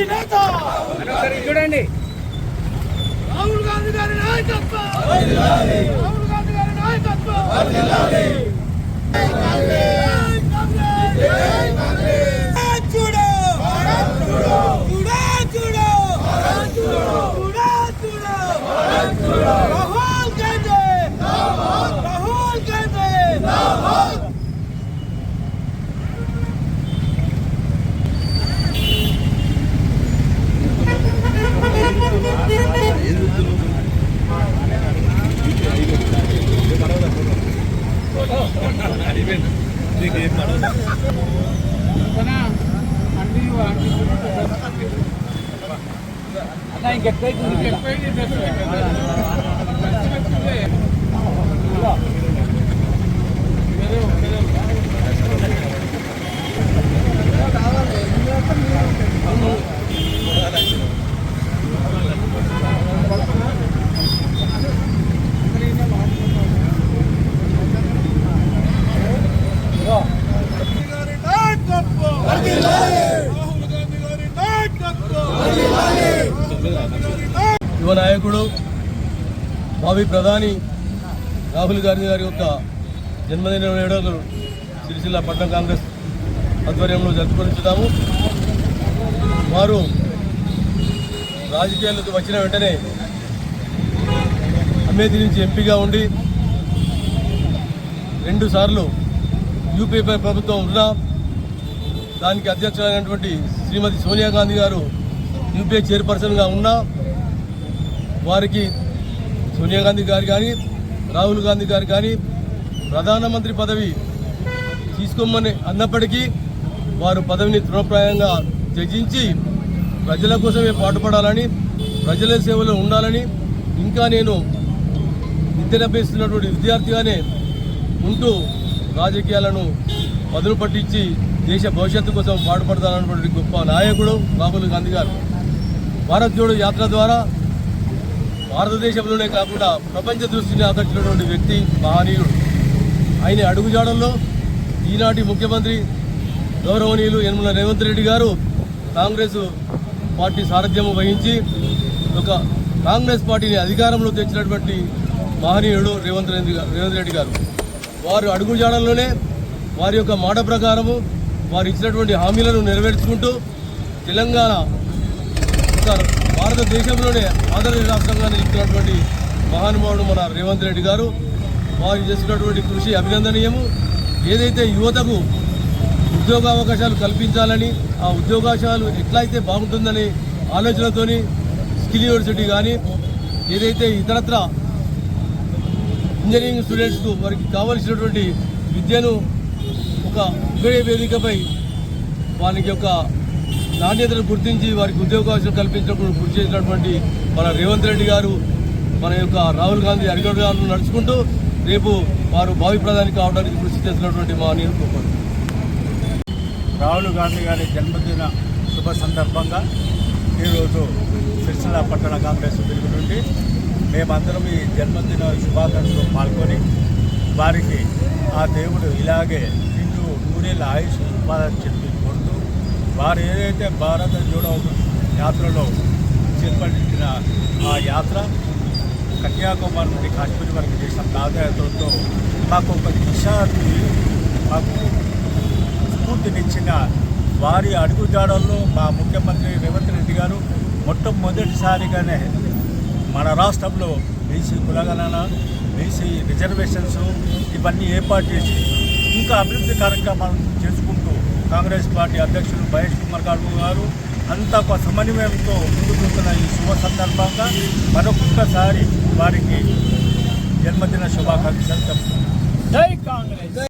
గాంధీ నేత చూడండి. రాహుల్ గాంధీ గారి నాయకత్వం! రాహుల్ గాంధీ. గారి నాయకత్వం! అన్న ఇంకెక్కువైతుంది గారి నాయకత్వం రాహుల్ గాంధీ గారి నాయకత్వం యువ నాయకుడు భావి ప్రధాని రాహుల్ గాంధీ గారి యొక్క జన్మదిన వేడుకలు సిరిసిల్ల పట్టణ కాంగ్రెస్ ఆధ్వర్యంలో జరుపుకొనిచున్నాము. వారు రాజకీయాలకు వచ్చిన వెంటనే అమేథీ నుంచి ఎంపీగా ఉండి రెండు సార్లు యూపీఏ ప్రభుత్వం ఉన్నా దానికి అధ్యక్షులైనటువంటి శ్రీమతి సోనియా గాంధీ గారు యూపీఏ చైర్పర్సన్గా ఉన్నా వారికి సోనియా గాంధీ గారు కానీ రాహుల్ గాంధీ గారు కానీ ప్రధానమంత్రి పదవి తీసుకోమని అన్నప్పటికీ వారు పదవిని తృణప్రాయంగా త్యజించి ప్రజల కోసమే పాటుపడాలని ప్రజల సేవలో ఉండాలని ఇంకా నేను విద్యనభ్యసిస్తున్నటువంటి విద్యార్థిగానే ఉంటూ రాజకీయాలను పదులు పట్టించి దేశ భవిష్యత్తు కోసం పాటుపడతానన్నటువంటి గొప్ప నాయకుడు రాహుల్ గాంధీ గారు. భారత్ జోడో యాత్ర ద్వారా భారతదేశంలోనే కాకుండా ప్రపంచ దృష్టిని ఆకర్షించినటువంటి వ్యక్తి మహనీయుడు. ఆయన అడుగుజాడల్లో ఈనాటి ముఖ్యమంత్రి గౌరవనీయులు యనమల రేవంత్ రెడ్డి గారు కాంగ్రెస్ పార్టీ సారథ్యం వహించి ఒక కాంగ్రెస్ పార్టీని అధికారంలో తెచ్చినటువంటి మహనీయుడు రేవంత్ రెడ్డి రేవంత్ రెడ్డి గారు. వారు అడుగుజాడల్లోనే వారి యొక్క మాట ప్రకారము వారు ఇచ్చినటువంటి హామీలను నెరవేర్చుకుంటూ తెలంగాణ సార్ భారతదేశంలోనే ఆంధ్రప్రదేశ్ రాష్ట్రంగా నిలుస్తున్నటువంటి మహానుభావుడు మన రేవంత్ రెడ్డి గారు. వారు చేస్తున్నటువంటి కృషి అభినందనీయము. ఏదైతే యువతకు ఉద్యోగ అవకాశాలు కల్పించాలని ఆ ఉద్యోగావకాశాలు ఎట్లయితే బాగుంటుందని ఆలోచనతోని స్కిల్ యూనివర్సిటీ కానీ ఏదైతే ఇతరత్ర ఇంజనీరింగ్ స్టూడెంట్స్కు వారికి కావలసినటువంటి విద్యను ఒక ఒకే వేదికపై వారికి యొక్క నాణ్యతను గుర్తించి వారికి ఉద్యోగావకాశం కల్పించినప్పుడు గుర్తు చేసినటువంటి మన రేవంత్ రెడ్డి గారు మన యొక్క రాహుల్ గాంధీ అడిగడు గారు నడుచుకుంటూ రేపు వారు భావి ప్రధాని కావడానికి కృషి చేస్తున్నటువంటి మా నీరు రాహుల్ గాంధీ గారి జన్మదిన శుభ సందర్భంగా ఈరోజు సిరిసిల్ల పట్టణ కాంగ్రెస్ పిలుపు నుండి మేమందరం ఈ జన్మదిన శుభాకాంక్షలు పాల్గొని వారికి ఆ దేవుడు ఇలాగే నిండు నూరేళ్ళ ఆయుష్ ఉపాధి చెప్పి వారు ఏదైతే భారత జోడో యాత్రలో చేపట్టిన ఆ యాత్ర కన్యాకుమారి నుండి కాశ్మీర్ వరకు చేసిన పాదయాత్రతో మాకు ఒక దిశాన్ని మాకు స్ఫూర్తినిచ్చిన వారి అడుగుజాడల్లో మా ముఖ్యమంత్రి రేవంత్ రెడ్డి గారు మొట్టమొదటిసారిగానే మన రాష్ట్రంలో బీసీ కులగణన బీసీ రిజర్వేషన్స్ ఇవన్నీ ఏర్పాటు చేసి ఇంకా అభివృద్ధి కార్యక్రమాలను చేసుకుంటూ కాంగ్రెస్ పార్టీ అధ్యక్షులు మహేష్ కుమార్ గారు గారు అంత ఒక సమన్వయంతో ముందుకుతున్న ఈ శుభ సందర్భంగా మరొక్కసారి వారికి జన్మదిన శుభాకాంక్షలు చెప్తున్నాను జై కాంగ్రెస్.